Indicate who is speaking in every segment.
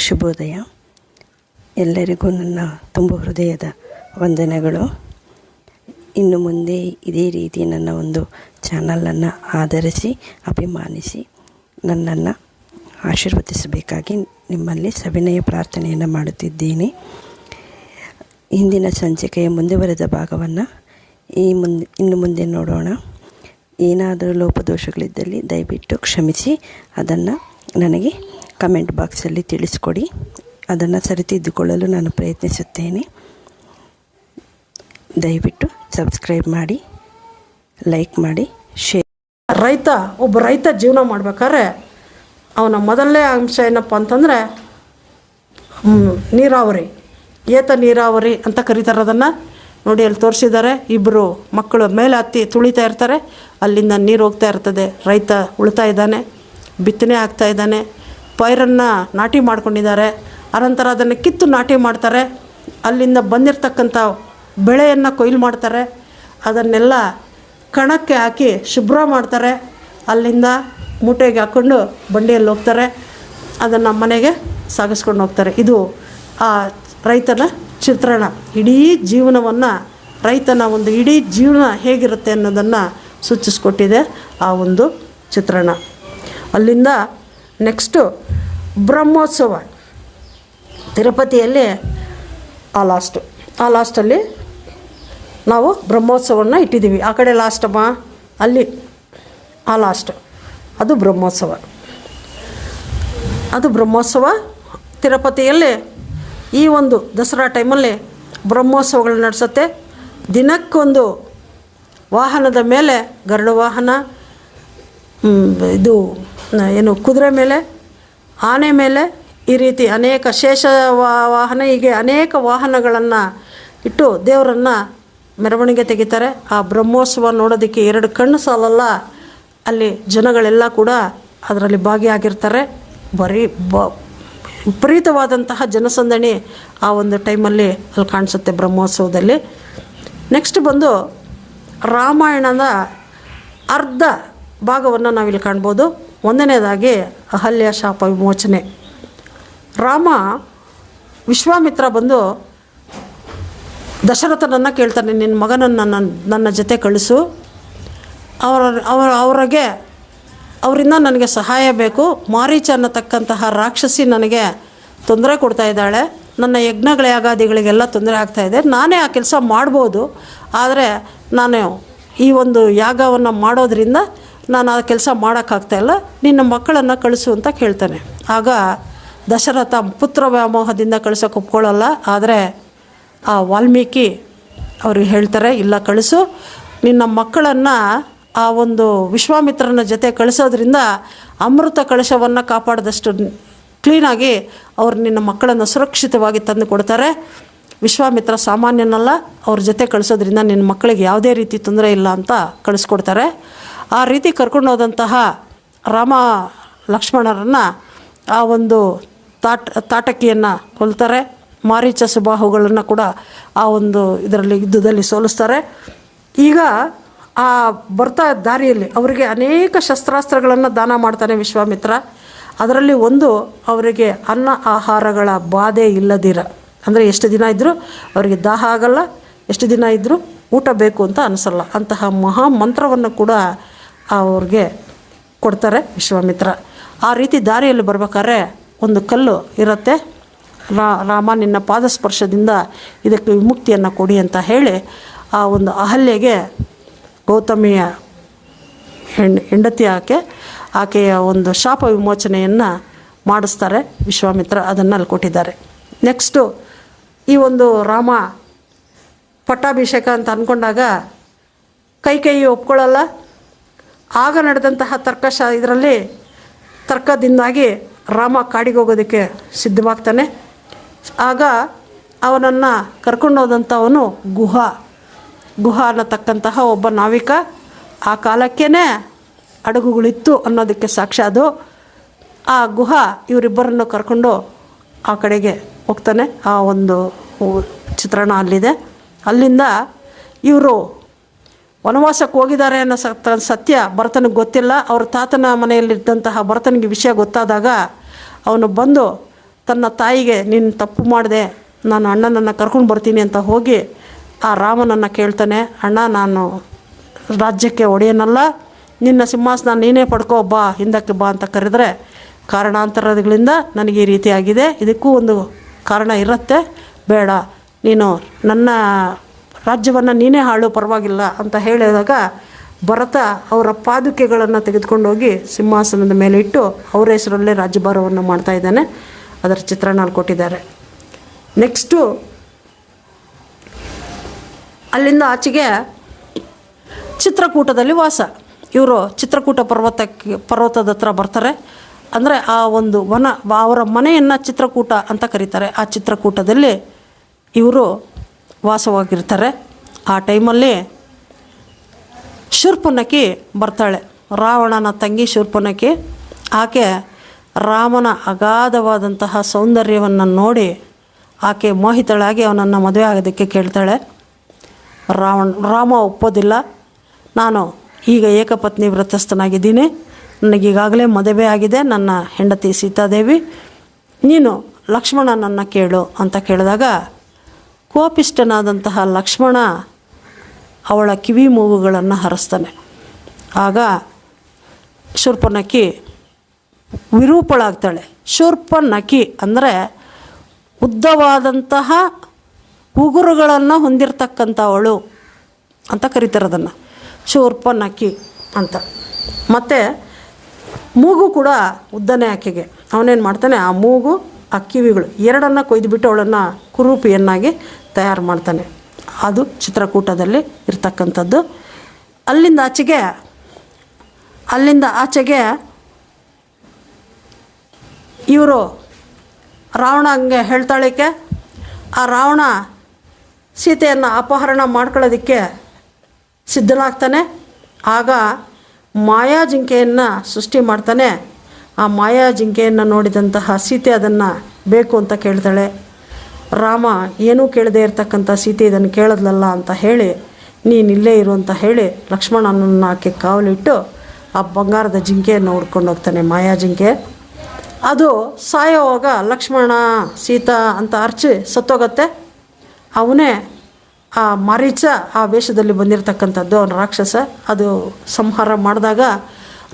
Speaker 1: ಶುಭೋದಯ. ಎಲ್ಲರಿಗೂ ನನ್ನ ತುಂಬ ಹೃದಯದ ವಂದನೆಗಳು. ಇನ್ನು ಮುಂದೆ ಇದೇ ರೀತಿ ನನ್ನ ಒಂದು ಚಾನಲನ್ನು ಆಧರಿಸಿ, ಅಭಿಮಾನಿಸಿ, ನನ್ನನ್ನು ಆಶೀರ್ವದಿಸಬೇಕಾಗಿ ನಿಮ್ಮಲ್ಲಿ ಸವಿನಯ ಪ್ರಾರ್ಥನೆಯನ್ನು ಮಾಡುತ್ತಿದ್ದೇನೆ. ಹಿಂದಿನ ಸಂಚಿಕೆಯ ಮುಂದುವರೆದ ಭಾಗವನ್ನು ಈ ಮುಂದೆ, ಇನ್ನು ಮುಂದೆ ನೋಡೋಣ. ಏನಾದರೂ ಲೋಪದೋಷಗಳಿದ್ದಲ್ಲಿ ದಯವಿಟ್ಟು ಕ್ಷಮಿಸಿ, ಅದನ್ನು ನನಗೆ ಕಮೆಂಟ್ ಬಾಕ್ಸಲ್ಲಿ ತಿಳಿಸ್ಕೊಡಿ. ಅದನ್ನು ಸರಿತಿದ್ದುಕೊಳ್ಳಲು ನಾನು ಪ್ರಯತ್ನಿಸುತ್ತೇನೆ. ದಯವಿಟ್ಟು ಸಬ್ಸ್ಕ್ರೈಬ್ ಮಾಡಿ ಲೈಕ್ ಮಾಡಿ ಶೇರ್
Speaker 2: ರೈತ, ಒಬ್ಬ ರೈತ ಜೀವನ ಮಾಡ್ಬೇಕಾದ್ರೆ ಅವನ ಮೊದಲನೇ ಅಂಶ ಏನಪ್ಪ ಅಂತಂದರೆ ನೀರಾವರಿ. ಏತ ನೀರಾವರಿ ಅಂತ ಕರೀತಾರೆ ಅದನ್ನು ನೋಡಿ ಅಲ್ಲಿ ತೋರಿಸಿದ್ದಾರೆ. ಇಬ್ಬರು ಮಕ್ಕಳು ಮೇಲೆ ಹತ್ತಿ ತುಳಿತಾ ಇರ್ತಾರೆ. ಅಲ್ಲಿಂದ ನೀರು ಹೋಗ್ತಾ ಇರ್ತದೆ. ರೈತ ಉಳ್ತಾ ಇದ್ದಾನೆ, ಬಿತ್ತನೆ ಆಗ್ತಾ ಇದ್ದಾನೆ. ಪೈರನ್ನು ನಾಟಿ ಮಾಡ್ಕೊಂಡಿದ್ದಾರೆ. ಅನಂತರ ಅದನ್ನು ಕಿತ್ತು ನಾಟಿ ಮಾಡ್ತಾರೆ. ಅಲ್ಲಿಂದ ಬಂದಿರತಕ್ಕಂಥ ಬೆಳೆಯನ್ನು ಕೊಯ್ಲು ಮಾಡ್ತಾರೆ. ಅದನ್ನೆಲ್ಲ ಕಣಕ್ಕೆ ಹಾಕಿ ಶುಭ್ರ ಮಾಡ್ತಾರೆ. ಅಲ್ಲಿಂದ ಮೂಟೆಗೆ ಹಾಕ್ಕೊಂಡು ಬಂಡಿಯಲ್ಲಿ ಹೋಗ್ತಾರೆ. ಅದನ್ನು ಮನೆಗೆ ಸಾಗಿಸ್ಕೊಂಡು ಹೋಗ್ತಾರೆ. ಇದು ಆ ರೈತನ ಚಿತ್ರಣ. ಇಡೀ ಜೀವನವನ್ನು ರೈತನ ಒಂದು ಇಡೀ ಜೀವನ ಹೇಗಿರುತ್ತೆ ಅನ್ನೋದನ್ನು ಸೂಚಿಸ್ಕೊಟ್ಟಿದೆ ಆ ಒಂದು ಚಿತ್ರಣ. ಅಲ್ಲಿಂದ ನೆಕ್ಸ್ಟು ಬ್ರಹ್ಮೋತ್ಸವ ತಿರುಪತಿಯಲ್ಲಿ ಆ ಲಾಸ್ಟು ಆ ಲಾಸ್ಟಲ್ಲಿ ನಾವು ಬ್ರಹ್ಮೋತ್ಸವವನ್ನು ಇಟ್ಟಿದ್ದೀವಿ. ಆ ಕಡೆ ಲಾಸ್ಟಮ್ಮ ಅಲ್ಲಿ. ಆ ಲಾಸ್ಟ್ ಅದು ಬ್ರಹ್ಮೋತ್ಸವ ಅದು ಬ್ರಹ್ಮೋತ್ಸವ ತಿರುಪತಿಯಲ್ಲಿ ಈ ಒಂದು ದಸರಾ ಟೈಮಲ್ಲಿ ಬ್ರಹ್ಮೋತ್ಸವಗಳು ನಡೆಸುತ್ತೆ. ದಿನಕ್ಕೊಂದು ವಾಹನದ ಮೇಲೆ ಗರುಡ ವಾಹನ ಇದು ಏನು ಕುದುರೆ ಮೇಲೆ, ಆನೆ ಮೇಲೆ ಈ ರೀತಿ ಅನೇಕ ಶೇಷ ವಾಹನ, ಹೀಗೆ ಅನೇಕ ವಾಹನಗಳನ್ನು ಇಟ್ಟು ದೇವರನ್ನು ಮೆರವಣಿಗೆ ತೆಗಿತಾರೆ. ಆ ಬ್ರಹ್ಮೋತ್ಸವ ನೋಡೋದಕ್ಕೆ ಎರಡು ಕಣ್ಣು ಸಾಲಲ್ಲ. ಅಲ್ಲಿ ಜನಗಳೆಲ್ಲ ಕೂಡ ಅದರಲ್ಲಿ ಭಾಗಿಯಾಗಿರ್ತಾರೆ. ಬರೀ ಬ ವಿಪರೀತವಾದಂತಹ ಜನಸಂದಣಿ ಆ ಒಂದು ಟೈಮಲ್ಲಿ ಅಲ್ಲಿ ಕಾಣಿಸುತ್ತೆ ಬ್ರಹ್ಮೋತ್ಸವದಲ್ಲಿ. ನೆಕ್ಸ್ಟ್ ಬಂದು ರಾಮಾಯಣದ ಅರ್ಧ ಭಾಗವನ್ನು ನಾವಿಲ್ಲಿ ಕಾಣ್ಬೋದು. ಒಂದನೇದಾಗಿ ಅಹಲ್ಯ, ಶಾಪ, ವಿಮೋಚನೆ. ರಾಮ ವಿಶ್ವಾಮಿತ್ರ ಬಂದು, ದಶರಥನನ್ನು ಕೇಳ್ತಾನೆ ನಿನ್ನ ಮಗನನ್ನು ನನ್ನ ನನ್ನ ಜೊತೆ ಕಳಿಸು. ಅವರ ಅವರ, ಅವರಿಗೆ, ಅವರಿಂದ ನನಗೆ ಸಹಾಯ ಬೇಕು. ಮಾರೀಚ ಅನ್ನತಕ್ಕಂತಹ ರಾಕ್ಷಸಿ ನನಗೆ ತೊಂದರೆ ಕೊಡ್ತಾ ಇದ್ದಾಳೆ. ನನ್ನ ಯಜ್ಞಗಳ ಯಾಗಾದಿಗಳಿಗೆಲ್ಲ ತೊಂದರೆ ಆಗ್ತಾಯಿದೆ ನಾನೇ ಆ ಕೆಲಸ ಮಾಡ್ಬೋದು. ಆದರೆ ನಾನು ಈ ಒಂದು ಯಾಗವನ್ನು ಮಾಡೋದ್ರಿಂದ ನಾನು ಆ ಕೆಲಸ ಮಾಡೋಕ್ಕಾಗ್ತಾಯಿಲ್ಲ ನಿನ್ನ ಮಕ್ಕಳನ್ನು ಕಳಿಸು ಅಂತ ಕೇಳ್ತಾನೆ. ಆಗ ದಶರಥ ಪುತ್ರ ವ್ಯಾಮೋಹದಿಂದ ಕಳಿಸೋಕೆ ಒಪ್ಕೊಳ್ಳಲ್ಲ, ಆದರೆ ಆ ವಾಲ್ಮೀಕಿ ಅವರು ಹೇಳ್ತಾರೆ, ಇಲ್ಲ ಕಳಿಸು. ನಿನ್ನ ಮಕ್ಕಳನ್ನು ಆ ಒಂದು ವಿಶ್ವಾಮಿತ್ರನ ಜೊತೆ ಕಳಿಸೋದ್ರಿಂದ ಅಮೃತ ಕಳಶವನ್ನು ಕಾಪಾಡಿದಷ್ಟು ಕ್ಲೀನಾಗಿ ಅವರು ನಿನ್ನ ಮಕ್ಕಳನ್ನು ಸುರಕ್ಷಿತವಾಗಿ ತಂದು ಕೊಡ್ತಾರೆ. ವಿಶ್ವಾಮಿತ್ರ ಸಾಮಾನ್ಯನಲ್ಲ, ಅವ್ರ ಜೊತೆ ಕಳಿಸೋದ್ರಿಂದ ನಿನ್ನ ಮಕ್ಕಳಿಗೆ ಯಾವುದೇ ರೀತಿ ತೊಂದರೆ ಇಲ್ಲ ಅಂತ ಕಳಿಸ್ಕೊಡ್ತಾರೆ. ಆ ರೀತಿ ಕರ್ಕೊಂಡು ಹೋದಂತಹ ರಾಮ ಲಕ್ಷ್ಮಣರನ್ನು ಆ ಒಂದು ತಾಟ, ತಾಟಕಿಯನ್ನು ಕೊಲ್ತಾರೆ. ಮಾರೀಚ ಸುಬಾಹುಗಳನ್ನು ಕೂಡ ಆ ಒಂದು ಇದರಲ್ಲಿ, ಯುದ್ಧದಲ್ಲಿ ಸೋಲಿಸ್ತಾರೆ. ಈಗ ಆ ಬರ್ತಾ ದಾರಿಯಲ್ಲಿ ಅವರಿಗೆ ಅನೇಕ ಶಸ್ತ್ರಾಸ್ತ್ರಗಳನ್ನು ದಾನ ಮಾಡ್ತಾನೆ ವಿಶ್ವಾಮಿತ್ರ. ಅದರಲ್ಲಿ ಒಂದು ಅವರಿಗೆ ಅನ್ನ ಆಹಾರಗಳ ಬಾಧೆ ಇಲ್ಲದಿರ. ಅಂದರೆ ಎಷ್ಟು ದಿನ ಇದ್ದರೂ ಅವರಿಗೆ ದಾಹ ಆಗಲ್ಲ, ಎಷ್ಟು ದಿನ ಇದ್ದರೂ ಊಟ ಬೇಕು ಅಂತ ಅನಿಸಲ್ಲ. ಅಂತಹ ಮಹಾ ಮಂತ್ರವನ್ನು ಕೂಡ ಅವ್ರಿಗೆ ಕೊಡ್ತಾರೆ ವಿಶ್ವಾಮಿತ್ರ. ಆ ರೀತಿ ದಾರಿಯಲ್ಲಿ ಬರ್ಬೇಕಾದ್ರೆ ಒಂದು ಕಲ್ಲು ಇರುತ್ತೆ. ರಾಮ ನಿನ್ನ ಪಾದಸ್ಪರ್ಶದಿಂದ ಇದಕ್ಕೆ ವಿಮುಕ್ತಿಯನ್ನು ಕೊಡಿ ಅಂತ ಹೇಳಿ ಆ ಒಂದು ಅಹಲ್ಯೆಗೆ ಗೌತಮಿಯ ಹೆಣ್ಣು ಹೆಂಡತಿ ಆಕೆ, ಆಕೆಯ ಒಂದು ಶಾಪ ವಿಮೋಚನೆಯನ್ನು ಮಾಡಿಸ್ತಾರೆ ವಿಶ್ವಾಮಿತ್ರ, ಅದನ್ನು ಅಲ್ಲಿ ಕೊಟ್ಟಿದ್ದಾರೆ. ನೆಕ್ಸ್ಟು ಈ ಒಂದು ರಾಮ ಪಟ್ಟಾಭಿಷೇಕ ಅಂತ ಅಂದ್ಕೊಂಡಾಗ ಕೈ ಕೈ ಒಪ್ಕೊಳ್ಳಲ್ಲ ಆಗ ನಡೆದಂತಹ ತರ್ಕಶ ಇದರಲ್ಲಿ ತರ್ಕದಿಂದಾಗಿ ರಾಮ ಕಾಡಿಗೆ ಹೋಗೋದಕ್ಕೆ ಸಿದ್ಧವಾಗ್ತಾನೆ. ಆಗ ಅವನನ್ನು ಕರ್ಕೊಂಡೋದಂಥವನು ಗುಹ. ಗುಹ ಅನ್ನತಕ್ಕಂತಹ ಒಬ್ಬ ನಾವಿಕ. ಆ ಕಾಲಕ್ಕೇ ಹಡಗುಗಳಿತ್ತು ಅನ್ನೋದಕ್ಕೆ ಸಾಕ್ಷ್ಯ ಅದು. ಆ ಗುಹ ಇವರಿಬ್ಬರನ್ನು ಕರ್ಕೊಂಡು ಆ ಕಡೆಗೆ ಹೋಗ್ತಾನೆ. ಆ ಒಂದು ಚಿತ್ರಣ ಅಲ್ಲಿದೆ. ಅಲ್ಲಿಂದ ಇವರು ವನವಾಸಕ್ಕೆ ಹೋಗಿದ್ದಾರೆ ಅನ್ನೋ ಸತ್ ಸತ್ಯ ಭರತನಿಗೆ ಗೊತ್ತಿಲ್ಲ. ಅವ್ರ ತಾತನ ಮನೆಯಲ್ಲಿದ್ದಂತಹ ಭರತನಿಗೆ ವಿಷಯ ಗೊತ್ತಾದಾಗ ಅವನು ಬಂದು ತನ್ನ ತಾಯಿಗೆ, ನೀನು ತಪ್ಪು ಮಾಡಿದೆ. ನಾನು ಅಣ್ಣನನ್ನು ಕರ್ಕೊಂಡು ಬರ್ತೀನಿ ಅಂತ ಹೋಗಿ ಆ ರಾಮನನ್ನು ಕೇಳ್ತಾನೆ, ಅಣ್ಣ, ನಾನು ರಾಜ್ಯಕ್ಕೆ ಒಡೆಯನಲ್ಲ. ನಿನ್ನ ಸಿಂಹಾಸನ ನೀನೇ ಪಡ್ಕೋ, ಬಾ, ಹಿಂದಕ್ಕೆ ಬಾ ಅಂತ ಕರೆದ್ರೆ ಕಾರಣಾಂತರಗಳಿಂದ ನನಗೆ ಈ ರೀತಿ ಆಗಿದೆ ಇದಕ್ಕೂ ಒಂದು ಕಾರಣ ಇರುತ್ತೆ. ಬೇಡ. ನೀನು ನನ್ನ ರಾಜ್ಯವನ್ನು ನೀನೇ ಹಾಳು, ಪರವಾಗಿಲ್ಲ ಅಂತ ಹೇಳಿದಾಗ ಭರತ ಅವರ ಪಾದುಕೆಗಳನ್ನು ತೆಗೆದುಕೊಂಡು ಹೋಗಿ ಸಿಂಹಾಸನದ ಮೇಲೆ ಇಟ್ಟು ಅವರ ಹೆಸರಲ್ಲೇ ರಾಜ್ಯಭಾರವನ್ನು ಮಾಡ್ತಾ ಇದ್ದಾನೆ. ಅದರ ಚಿತ್ರಣ ಕೊಟ್ಟಿದ್ದಾರೆ. ನೆಕ್ಸ್ಟು ಅಲ್ಲಿಂದ ಆಚೆಗೆ ಚಿತ್ರಕೂಟದಲ್ಲಿ ವಾಸ. ಇವರು ಚಿತ್ರಕೂಟ ಪರ್ವತಕ್ಕೆ, ಪರ್ವತದ ಹತ್ರ ಬರ್ತಾರೆ. ಅಂದರೆ ಆ ಒಂದು ವನ ಅವರ ಮನೆಯನ್ನು ಚಿತ್ರಕೂಟ ಅಂತ ಕರೀತಾರೆ. ಆ ಚಿತ್ರಕೂಟದಲ್ಲಿ ಇವರು ವಾಸವಾಗಿರ್ತಾರೆ. ಆ ಟೈಮಲ್ಲಿ ಶೂರ್ಪುನಕಿ ಬರ್ತಾಳೆ. ರಾವಣನ ತಂಗಿ ಶೂರ್ಪುನಕಿ ಆಕೆ ರಾಮನ ಅಗಾಧವಾದಂತಹ ಸೌಂದರ್ಯವನ್ನು ನೋಡಿ ಆಕೆ ಮೋಹಿತಳಾಗಿ ಅವನನ್ನು ಮದುವೆ ಆಗೋದಕ್ಕೆ ಕೇಳ್ತಾಳೆ. ರಾವಣ, ರಾಮ ಒಪ್ಪೋದಿಲ್ಲ. ನಾನು ಈಗ ಏಕಪತ್ನಿ ವ್ರತಸ್ಥನಾಗಿದ್ದೀನಿ. ನನಗೀಗಾಗಲೇ ಮದುವೆ ಆಗಿದೆ. ನನ್ನ ಹೆಂಡತಿ ಸೀತಾದೇವಿ. ನೀನು ಲಕ್ಷ್ಮಣನನ್ನು ಕೇಳು ಅಂತ ಕೇಳಿದಾಗ ಕೋಪಿಷ್ಟನಾದಂತಹ ಲಕ್ಷ್ಮಣ ಅವಳ ಕಿವಿ ಮೂಗುಗಳನ್ನು ಹರಸ್ತಾನೆ. ಆಗ ಶೂರ್ಪನಕಿ ವಿರೂಪಳಾಗ್ತಾಳೆ. ಶೂರ್ಪನಕಿ ಅಂದರೆ ಉದ್ದವಾದಂತಹ ಉಗುರುಗಳನ್ನು ಹೊಂದಿರತಕ್ಕಂಥವಳು ಅಂತ ಕರೀತಾರೆ ಅದನ್ನು ಶೂರ್ಪನಖಿ ಅಂತ. ಮತ್ತು ಮೂಗು ಕೂಡ ಉದ್ದನೇ ಆಕೆಗೆ. ಅವನೇನು ಮಾಡ್ತಾನೆ, ಆ ಮೂಗು, ಆ ಕಿವಿಗಳು ಎರಡನ್ನು ಕೊಯ್ದುಬಿಟ್ಟು ಅವಳನ್ನು ಕುರೂಪಿಯನ್ನಾಗಿ ತಯಾರು ಮಾಡ್ತಾನೆ. ಅದು ಚಿತ್ರಕೂಟದಲ್ಲಿ ಇರ್ತಕ್ಕಂಥದ್ದು. ಅಲ್ಲಿಂದ ಆಚೆಗೆ ಅಲ್ಲಿಂದ ಆಚೆಗೆ ಇವರು ರಾವಣ ಹಂಗೆ ಹೇಳ್ತಾಳಿಕೆ. ಆ ರಾವಣ ಸೀತೆಯನ್ನು ಅಪಹರಣ ಮಾಡ್ಕೊಳ್ಳೋದಕ್ಕೆ ಸಿದ್ಧನಾಗ್ತಾನೆ ಆಗ ಮಾಯಾ ಜಿಂಕೆಯನ್ನು ಸೃಷ್ಟಿ ಮಾಡ್ತಾನೆ. ಆ ಮಾಯಾ ಜಿಂಕೆಯನ್ನು ನೋಡಿದಂತಹ ಸೀತೆ ಅದನ್ನು ಬೇಕು ಅಂತ ಕೇಳ್ತಾಳೆ. ರಾಮ, ಏನೂ ಕೇಳದೇ ಇರತಕ್ಕಂಥ ಸೀತೆ ಇದನ್ನು ಕೇಳದ್ಲಲ್ಲ ಅಂತ ಹೇಳಿ, ನೀನು ಇಲ್ಲೇ ಇರು ಅಂತ ಹೇಳಿ ಲಕ್ಷ್ಮಣನನ್ನು ಆಕೆ ಕಾವಲಿಟ್ಟು ಆ ಬಂಗಾರದ ಜಿಂಕೆಯನ್ನು ಹುಡ್ಕೊಂಡು ಹೋಗ್ತಾನೆ, ಮಾಯಾ ಜಿಂಕೆ. ಅದು ಸಾಯೋವಾಗ ಲಕ್ಷ್ಮಣ, ಸೀತಾ ಅಂತ ಅರ್ಚಿ ಸತ್ತೋಗತ್ತೆ. ಅವನೇ ಆ ಮರೀಚ ಆ ವೇಷದಲ್ಲಿ ಬಂದಿರತಕ್ಕಂಥದ್ದು ಅವನ ರಾಕ್ಷಸ. ಅದು ಸಂಹಾರ ಮಾಡಿದಾಗ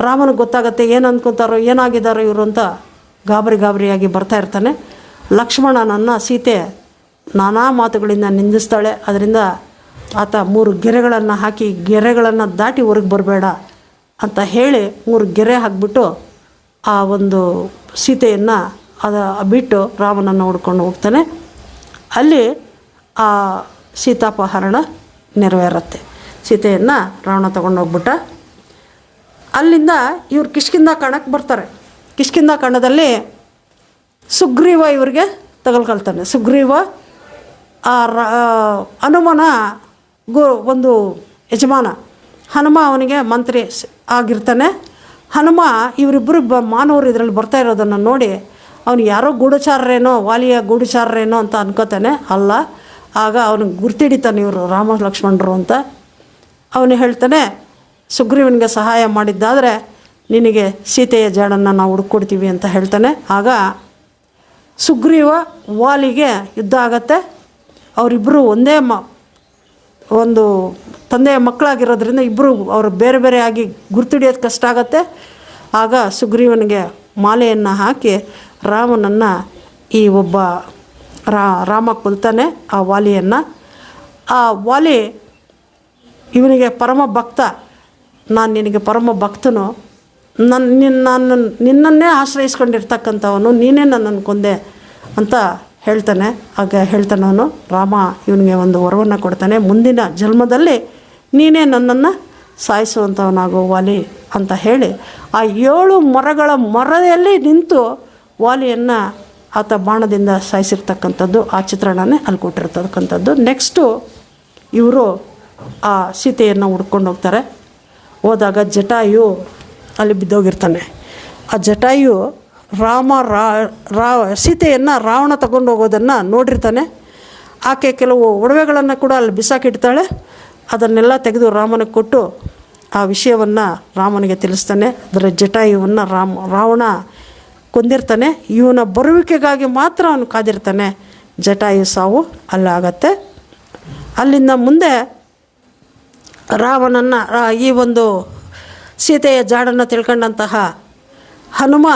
Speaker 2: ರಾಮನಿಗೆ ಗೊತ್ತಾಗತ್ತೆ ಏನು ಅಂದ್ಕೊತಾರೋ ಏನಾಗಿದ್ದಾರೋ ಇವರು ಅಂತ ಗಾಬರಿ ಗಾಬರಿಯಾಗಿ ಬರ್ತಾ ಇರ್ತಾನೆ. ಲಕ್ಷ್ಮಣನನ್ನು ಸೀತೆ ನಾನಾ ಮಾತುಗಳಿಂದ ನಿಂದಿಸ್ತಾಳೆ. ಅದರಿಂದ ಆತ ಮೂರು ಗೆರೆಗಳನ್ನು ಹಾಕಿ ಗೆರೆಗಳನ್ನು ದಾಟಿ ಹೊರಗೆ ಬರಬೇಡ ಅಂತ ಹೇಳಿ ಮೂರು ಗೆರೆ ಹಾಕ್ಬಿಟ್ಟು ಆ ಒಂದು ಸೀತೆಯನ್ನು ಅದ ಬಿಟ್ಟು ರಾಮನನ್ನು ಹುಡ್ಕೊಂಡು ಹೋಗ್ತಾನೆ. ಅಲ್ಲಿ ಆ ಸೀತಾಪಹರಣ ನೆರವೇರುತ್ತೆ. ಸೀತೆಯನ್ನು ರಾವಣ ಹೋಗ್ಬಿಟ್ಟ. ಅಲ್ಲಿಂದ ಇವ್ರು ಕಿಷ್ಕಿಂದ ಕಾಣಕ್ಕೆ ಬರ್ತಾರೆ. ಕಿಷ್ಕಿಂದ ಕಾಣದಲ್ಲಿ ಸುಗ್ರೀವ ಇವರಿಗೆ ತಗೊಳ್ಕೊಳ್ತಾನೆ ಸುಗ್ರೀವ, ಆ ಹನುಮನ ಗು, ಒಂದು ಯಜಮಾನ, ಹನುಮ ಅವನಿಗೆ ಮಂತ್ರಿ ಆಗಿರ್ತಾನೆ. ಹನುಮ ಇವರಿಬ್ಬರು ಬ, ಮಾನವರು ಇದರಲ್ಲಿ ಬರ್ತಾ ಇರೋದನ್ನು ನೋಡಿ ಅವನು ಯಾರೋ ಗೂಢಚಾರರೇನೋ, ವಾಲಿಯ ಗೂಢಚಾರರೇನೋ ಅಂತ ಅನ್ಕೋತಾನೆ. ಅಲ್ಲ, ಆಗ ಅವನಿಗೆ ಗುರ್ತಿಡಿತಾನೆ ಇವರು ರಾಮ ಲಕ್ಷ್ಮಣರು ಅಂತ. ಅವನು ಹೇಳ್ತಾನೆ, ಸುಗ್ರೀವನಿಗೆ ಸಹಾಯ ಮಾಡಿದ್ದಾದರೆ ನಿನಗೆ ಸೀತೆಯ ಜಾಡನ್ನು ನಾವು ಹುಡ್ಕೊಡ್ತೀವಿ ಅಂತ ಹೇಳ್ತಾನೆ. ಆಗ ಸುಗ್ರೀವ ವಾಲಿಗೆ ಯುದ್ಧ ಆಗತ್ತೆ. ಅವರಿಬ್ಬರು ಒಂದೇ ಮ, ಒಂದು ತಂದೆಯ ಮಕ್ಕಳಾಗಿರೋದ್ರಿಂದ ಇಬ್ಬರು ಅವರು ಬೇರೆ ಬೇರೆ ಆಗಿ ಗುರ್ತಿಡಿಯೋದು ಕಷ್ಟ ಆಗತ್ತೆ. ಆಗ ಸುಗ್ರೀವನಿಗೆ ಮಾಲೆಯನ್ನು ಹಾಕಿ ರಾಮನನ್ನು ಈ ಒಬ್ಬ ರಾಮ ಕೊಲ್ತಾನೆ ಆ ವಾಲಿಯನ್ನು. ಆ ವಾಲಿ ಇವನಿಗೆ ಪರಮ ಭಕ್ತ. ನಾನು ನಿನಗೆ ಪರಮ ಭಕ್ತನು. ನನ್ನ ನಿನ್ನ ನಾನು ನಿನ್ನನ್ನೇ ಆಶ್ರಯಿಸ್ಕೊಂಡಿರ್ತಕ್ಕಂಥವನು, ನೀನೇ ನನ್ನನ್ನು ಕೊಂದೆ ಅಂತ ಹೇಳ್ತಾನೆ. ಆಗ ಹೇಳ್ತಾನವನು ರಾಮ ಇವನಿಗೆ ಒಂದು ವರವನ್ನು ಕೊಡ್ತಾನೆ. ಮುಂದಿನ ಜನ್ಮದಲ್ಲಿ ನೀನೇ ನನ್ನನ್ನು ಸಾಯಿಸುವಂಥವನಾಗೋ ವಾಲಿ ಅಂತ ಹೇಳಿ ಆ ಏಳು ಮರಗಳ ಮರದಲ್ಲಿ ನಿಂತು ವಾಲಿಯನ್ನು ಆತ ಬಾಣದಿಂದ ಸಾಯಿಸಿರ್ತಕ್ಕಂಥದ್ದು, ಆ ಚಿತ್ರಣನೇ ಅಲ್ಲಿ ಕೊಟ್ಟಿರ್ತಕ್ಕಂಥದ್ದು. ನೆಕ್ಸ್ಟು ಇವರು ಆ ಸೀತೆಯನ್ನು ಹುಡ್ಕೊಂಡು ಹೋಗ್ತಾರೆ. ಹೋದಾಗ ಜಟಾಯು ಅಲ್ಲಿ ಬಿದ್ದೋಗಿರ್ತಾನೆ. ಆ ಜಟಾಯು ರಾಮ, ರಾ ರಾ, ಸೀತೆಯನ್ನು ರಾವಣ ತಗೊಂಡು ಹೋಗೋದನ್ನು ನೋಡಿರ್ತಾನೆ. ಆಕೆ ಕೆಲವು ಒಡವೆಗಳನ್ನು ಕೂಡ ಅಲ್ಲಿ ಬಿಸಾಕಿಡ್ತಾಳೆ. ಅದನ್ನೆಲ್ಲ ತೆಗೆದು ರಾಮನಿಗೆ ಕೊಟ್ಟು ಆ ವಿಷಯವನ್ನು ರಾಮನಿಗೆ ತಿಳಿಸ್ತಾನೆ. ಅದರ ಜಟಾಯುವನ್ನು ರಾಮ, ರಾವಣ ಕೊಂದಿರ್ತಾನೆ. ಇವನ ಬರುವಿಕೆಗಾಗಿ ಮಾತ್ರ ಅವನು ಕಾದಿರ್ತಾನೆ. ಜಟಾಯು ಸಾವು ಅಲ್ಲಾಗತ್ತೆ. ಅಲ್ಲಿಂದ ಮುಂದೆ ರಾವಣನ ಈ ಒಂದು ಸೀತೆಯ ಜಾಡನ್ನು ತಿಳ್ಕೊಂಡಂತಹ ಹನುಮ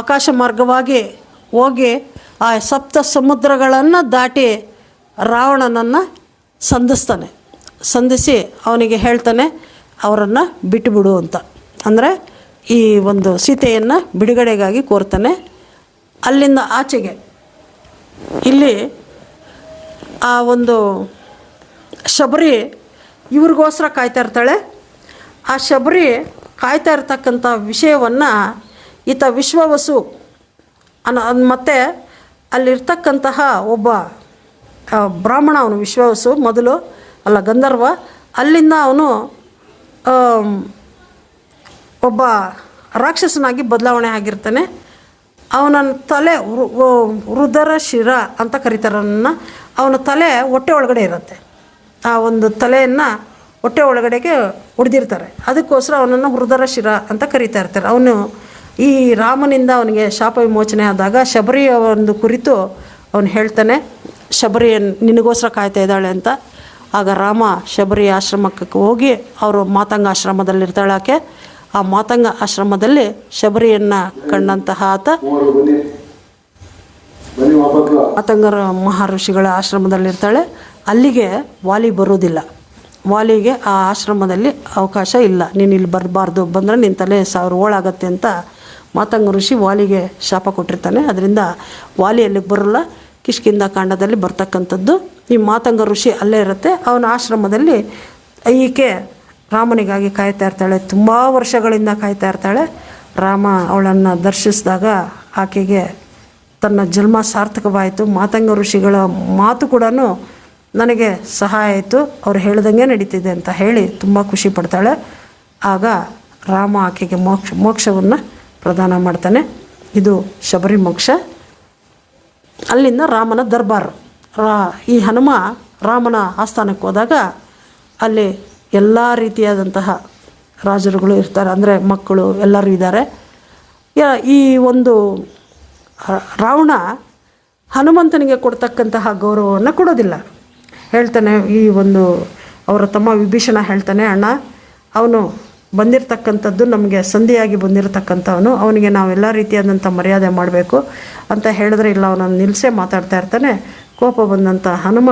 Speaker 2: ಆಕಾಶ ಮಾರ್ಗವಾಗಿ ಹೋಗಿ ಆ ಸಪ್ತ ಸಮುದ್ರಗಳನ್ನು ದಾಟಿ ರಾವಣನನ್ನು ಸಂಧಿಸ್ತಾನೆ. ಸಂಧಿಸಿ ಅವನಿಗೆ ಹೇಳ್ತಾನೆ, ಅವರನ್ನು ಬಿಟ್ಟುಬಿಡು ಅಂತ. ಅಂದರೆ ಈ ಒಂದು ಸೀತೆಯನ್ನು ಬಿಡುಗಡೆಗಾಗಿ ಕೋರ್ತಾನೆ. ಅಲ್ಲಿಂದ ಆಚೆಗೆ ಇಲ್ಲಿ ಆ ಒಂದು ಶಬರಿ ಇವ್ರಿಗೋಸ್ಕರ ಕಾಯ್ತಾ ಇರ್ತಾಳೆ. ಆ ಶಬರಿ ಕಾಯ್ತಾ ಇರ್ತಕ್ಕಂಥ ವಿಷಯವನ್ನು ಈತ ವಿಶ್ವವಸು ಅನ್ನ ಅನ್- ಮತ್ತು ಅಲ್ಲಿರ್ತಕ್ಕಂತಹ ಒಬ್ಬ ಬ್ರಾಹ್ಮಣ ಅವನು ವಿಶ್ವವಸು ಮೊದಲು, ಅಲ್ಲ ಗಂಧರ್ವ, ಅಲ್ಲಿಂದ ಅವನು ಒಬ್ಬ ರಾಕ್ಷಸನಾಗಿ ಬದಲಾವಣೆ ಆಗಿರ್ತಾನೆ. ಅವನ ತಲೆ ವೃದರ ಶಿರ ಅಂತ ಕರೀತಾರೆ ಅವನ ತಲೆ ಹೊಟ್ಟೆ ಒಳಗಡೆ ಇರುತ್ತೆ. ಆ ಒಂದು ತಲೆಯನ್ನು ಹೊಟ್ಟೆ ಒಳಗಡೆಗೆ ಹೊಡೆದಿರ್ತಾರೆ ಅದಕ್ಕೋಸ್ಕರ ಅವನನ್ನು ಹೃದರ ಶಿರ ಅಂತ ಕರೀತಾ ಇರ್ತಾರೆ. ಅವನು ಈ ರಾಮನಿಂದ ಅವನಿಗೆ ಶಾಪ ವಿಮೋಚನೆ ಆದಾಗ ಶಬರಿಯ ಒಂದು ಕುರಿತು ಅವನು ಹೇಳ್ತಾನೆ ಶಬರಿ ನಿನಗೋಸ್ಕರ ಕಾಯ್ತಾ ಇದ್ದಾಳೆ ಅಂತ. ಆಗ ರಾಮ ಶಬರಿ ಆಶ್ರಮಕ್ಕೆ ಹೋಗಿ ಅವರು ಮಾತಂಗ ಆಶ್ರಮದಲ್ಲಿರ್ತಾಳೆ ಆಕೆ. ಆ ಮಾತಂಗ ಆಶ್ರಮದಲ್ಲಿ ಶಬರಿಯನ್ನು ಕಂಡಂತಹ ಆತ ಮಾತಂಗರ ಮಹರ್ಷಿಗಳ ಆಶ್ರಮದಲ್ಲಿರ್ತಾಳೆ. ಅಲ್ಲಿಗೆ ವಾಲಿ ಬರೋದಿಲ್ಲ ವಾಲಿಗೆ ಆ ಆಶ್ರಮದಲ್ಲಿ ಅವಕಾಶ ಇಲ್ಲ. ನೀನು ಇಲ್ಲಿ ಬರಬಾರ್ದು. ಬಂದರೆ ನಿನ್ನ ತಲೆ ಸಾವಿರ ಓಳಾಗತ್ತೆ ಅಂತ ಮಾತಂಗ ಋಷಿ ವಾಲಿಗೆ ಶಾಪ ಕೊಟ್ಟಿರ್ತಾನೆ. ಅದರಿಂದ ವಾಲಿ ಅಲ್ಲಿಗೆ ಬರೋಲ್ಲ. ಕಿಷ್ಕಿಂದ ಕಾಂಡದಲ್ಲಿ ಬರ್ತಕ್ಕಂಥದ್ದು. ಈ ಮಾತಂಗ ಋಷಿ ಅಲ್ಲೇ ಇರುತ್ತೆ. ಅವನ ಆಶ್ರಮದಲ್ಲಿ ಈಕೆ ರಾಮನಿಗಾಗಿ ಕಾಯ್ತಾ ಇರ್ತಾಳೆ. ತುಂಬ ವರ್ಷಗಳಿಂದ ಕಾಯ್ತಾ ಇರ್ತಾಳೆ. ರಾಮ ಅವಳನ್ನು ದರ್ಶಿಸಿದಾಗ ಆಕೆಗೆ ತನ್ನ ಜನ್ಮ ಸಾರ್ಥಕವಾಯಿತು. ಮಾತಂಗ ಋಷಿಗಳ ಮಾತು ಕೂಡ ನನಗೆ ಸಹಾಯ ಆಯಿತು. ಅವ್ರು ಹೇಳ್ದಂಗೆ ನಡೀತಿದೆ ಅಂತ ಹೇಳಿ ತುಂಬ ಖುಷಿ ಪಡ್ತಾಳೆ. ಆಗ ರಾಮ ಆಕೆಗೆ ಮೋಕ್ಷ, ಮೋಕ್ಷವನ್ನು ಪ್ರದಾನ ಮಾಡ್ತಾನೆ. ಇದು ಶಬರಿ ಮೋಕ್ಷ. ಅಲ್ಲಿಂದ ರಾಮನ ದರ್ಬಾರ್. ರಾ, ಈ ಹನುಮ ರಾಮನ ಆಸ್ಥಾನಕ್ಕೆ ಹೋದಾಗ ಅಲ್ಲಿ ಎಲ್ಲ ರೀತಿಯಾದಂತಹ ರಾಜರುಗಳು ಇರ್ತಾರೆ. ಅಂದರೆ ಮಕ್ಕಳು ಎಲ್ಲರೂ ಇದ್ದಾರೆ. ಈ ಒಂದು ರಾವಣ ಹನುಮಂತನಿಗೆ ಕೊಡ್ತಕ್ಕಂತಹ ಗೌರವವನ್ನು ಕೊಡೋದಿಲ್ಲ. ಹೇಳ್ತಾನೆ ಈ ಒಂದು ಅವರ ತಮ್ಮ ವಿಭೀಷಣ ಹೇಳ್ತಾನೆ, ಅಣ್ಣ, ಅವನು ಬಂದಿರತಕ್ಕಂಥದ್ದು ನಮಗೆ ಸಂಧಿಯಾಗಿ ಬಂದಿರತಕ್ಕಂಥವನು, ಅವನಿಗೆ ನಾವೆಲ್ಲ ರೀತಿಯಾದಂಥ ಮರ್ಯಾದೆ ಮಾಡಬೇಕು ಅಂತ ಹೇಳಿದ್ರೆ ಇಲ್ಲ, ಅವನನ್ನು ನಿಲ್ಲಿಸೇ ಮಾತಾಡ್ತಾ ಇರ್ತಾನೆ. ಕೋಪ ಬಂದಂಥ ಹನುಮ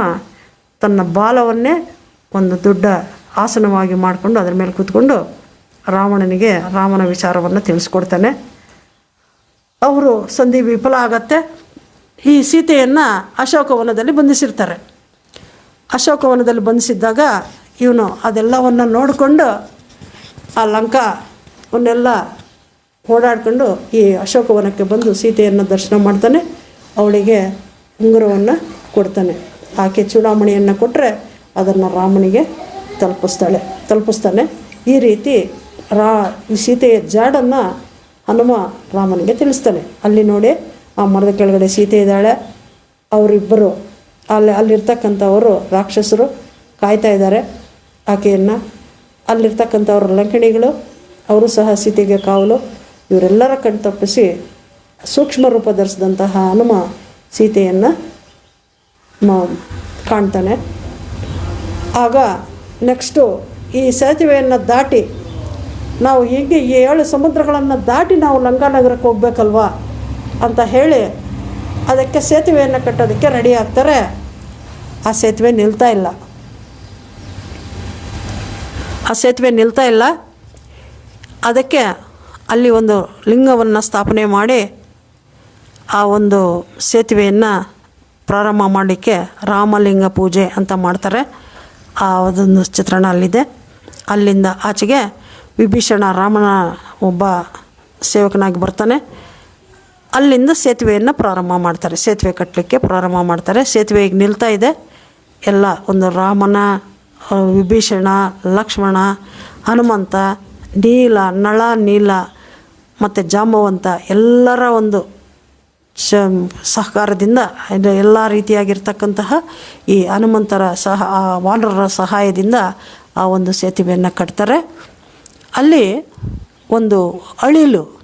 Speaker 2: ತನ್ನ ಬಾಲವನ್ನೇ ಒಂದು ದೊಡ್ಡ ಆಸನವಾಗಿ ಮಾಡಿಕೊಂಡು ಅದರ ಮೇಲೆ ಕೂತ್ಕೊಂಡು ರಾವಣನಿಗೆ ರಾಮನ ವಿಚಾರವನ್ನು ತಿಳಿಸ್ಕೊಡ್ತಾನೆ. ಅವರು ಸಂಧಿ ವಿಫಲ ಆಗತ್ತೆ. ಈ ಸೀತೆಯನ್ನು ಅಶೋಕವನದಲ್ಲಿ ಬಂಧಿಸಿರ್ತಾರೆ. ಅಶೋಕವನದಲ್ಲಿ ಬಂಧಿಸಿದ್ದಾಗ ಇವನು ಅದೆಲ್ಲವನ್ನು ನೋಡಿಕೊಂಡು ಆ ಲಂಕಾವನ್ನೆಲ್ಲ ಓಡಾಡ್ಕೊಂಡು ಈ ಅಶೋಕವನಕ್ಕೆ ಬಂದು ಸೀತೆಯನ್ನು ದರ್ಶನ ಮಾಡ್ತಾನೆ. ಅವಳಿಗೆ ಉಂಗುರವನ್ನು ಕೊಡ್ತಾನೆ. ಆಕೆ ಚೂಡಾಮಣಿಯನ್ನು ಕೊಟ್ಟರೆ ಅದನ್ನು ರಾಮನಿಗೆ ತಲುಪಿಸ್ತಾಳೆ, ತಲುಪಿಸ್ತಾನೆ. ಈ ರೀತಿ ರಾ, ಈ ಸೀತೆಯ ಜಾಡನ್ನು ಹನುಮ ರಾಮನಿಗೆ ತಿಳಿಸ್ತಾನೆ. ಅಲ್ಲಿ ನೋಡಿ ಆ ಮರದ ಕೆಳಗಡೆ ಸೀತೆ ಇದ್ದಾಳೆ. ಅವರಿಬ್ಬರು ಅಲ್ಲಿ ಅಲ್ಲಿರ್ತಕ್ಕಂಥವರು ರಾಕ್ಷಸರು ಕಾಯ್ತಾ ಇದ್ದಾರೆ ಆಕೆಯನ್ನು. ಅಲ್ಲಿರ್ತಕ್ಕಂಥವ್ರ ಲಂಕಣಿಗಳು, ಅವರು ಸಹ ಸೀತೆಗೆ ಕಾವಲು. ಇವರೆಲ್ಲರ ಕಣ್ ತಪ್ಪಿಸಿ ಸೂಕ್ಷ್ಮ ರೂಪ ಧರಿಸಿದಂತಹ ಹನುಮ ಸೀತೆಯನ್ನು ಕಾಣ್ತಾನೆ. ಆಗ ನೆಕ್ಸ್ಟು ಈ ಸೇತುವೆಯನ್ನು ದಾಟಿ, ನಾವು ಹೀಗೆ ಏಳು ಸಮುದ್ರಗಳನ್ನು ದಾಟಿ ನಾವು ಲಂಕಾನಗರಕ್ಕೆ ಹೋಗ್ಬೇಕಲ್ವಾ ಅಂತ ಹೇಳಿ ಅದಕ್ಕೆ ಸೇತುವೆಯನ್ನು ಕಟ್ಟೋದಕ್ಕೆ ರೆಡಿ ಆಗ್ತಾರೆ. ಆ ಸೇತುವೆ ನಿಲ್ತಾ ಇಲ್ಲ. ಆ ಸೇತುವೆ ನಿಲ್ತಾ ಇಲ್ಲ. ಅದಕ್ಕೆ ಅಲ್ಲಿ ಒಂದು ಲಿಂಗವನ್ನು ಸ್ಥಾಪನೆ ಮಾಡಿ ಆ ಒಂದು ಸೇತುವೆಯನ್ನು ಪ್ರಾರಂಭ ಮಾಡಲಿಕ್ಕೆ ರಾಮಲಿಂಗ ಪೂಜೆ ಅಂತ ಮಾಡ್ತಾರೆ. ಆ ಅದೊಂದು ಚಿತ್ರಣ ಅಲ್ಲಿದೆ. ಅಲ್ಲಿಂದ ಆಚೆಗೆ ವಿಭೀಷಣ ರಾಮನ ಒಬ್ಬ ಸೇವಕನಾಗಿ ಬರ್ತಾನೆ. ಅಲ್ಲಿಂದ ಸೇತುವೆಯನ್ನು ಪ್ರಾರಂಭ ಮಾಡ್ತಾರೆ. ಸೇತುವೆ ಕಟ್ಟಲಿಕ್ಕೆ ಪ್ರಾರಂಭ ಮಾಡ್ತಾರೆ. ಸೇತುವೆ ಈಗ ನಿಲ್ತಾ ಇದೆ. ಎಲ್ಲ, ಒಂದು ರಾಮನ ವಿಭೀಷಣ, ಲಕ್ಷ್ಮಣ, ಹನುಮಂತ, ನೀಲ, ನಳ, ನೀಲ, ಮತ್ತು ಜಾಂಬವಂತ, ಎಲ್ಲರ ಒಂದು ಶ, ಸಹಕಾರದಿಂದ ಎಲ್ಲ ರೀತಿಯಾಗಿರ್ತಕ್ಕಂತಹ ಈ ಹನುಮಂತರ ಸಹ ವಾನರರ ಸಹಾಯದಿಂದ ಆ ಒಂದು ಸೇತುವೆಯನ್ನು ಕಟ್ತಾರೆ. ಅಲ್ಲಿ ಒಂದು ಅಳಿಲು